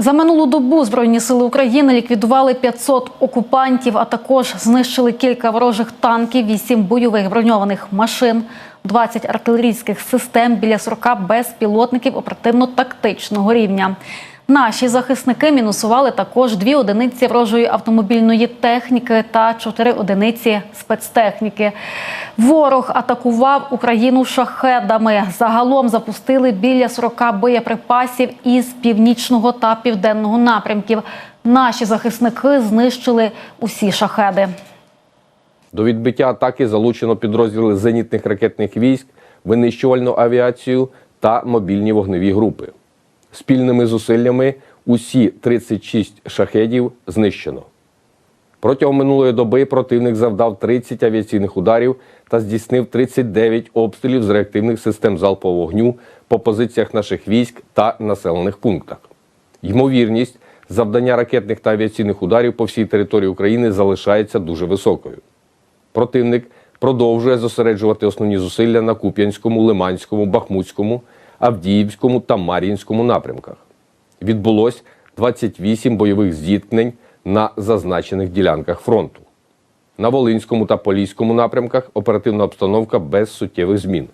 За минулу добу Збройні сили України ліквідували 500 окупантів, а також знищили кілька ворожих танків, 8 бойових броньованих машин, 20 артилерійських систем, біля 40 безпілотників оперативно-тактичного рівня. Наші захисники мінусували також дві одиниці ворожої автомобільної техніки та чотири одиниці спецтехніки. Ворог атакував Україну шахедами. Загалом запустили біля 40 боєприпасів із північного та південного напрямків. Наші захисники знищили усі шахеди. До відбиття атаки залучено підрозділи зенітних ракетних військ, винищувальну авіацію та мобільні вогневі групи. Спільними зусиллями усі 36 шахедів знищено. Протягом минулої доби противник завдав 30 авіаційних ударів та здійснив 39 обстрілів з реактивних систем залпового вогню по позиціях наших військ та населених пунктах. Ймовірність завдання ракетних та авіаційних ударів по всій території України залишається дуже високою. Противник продовжує зосереджувати основні зусилля на Куп'янському, Лиманському, Бахмутському, Авдіївському та Мар'їнському напрямках. Відбулось 28 бойових зіткнень на зазначених ділянках фронту. На Волинському та Поліському напрямках оперативна обстановка без суттєвих змін.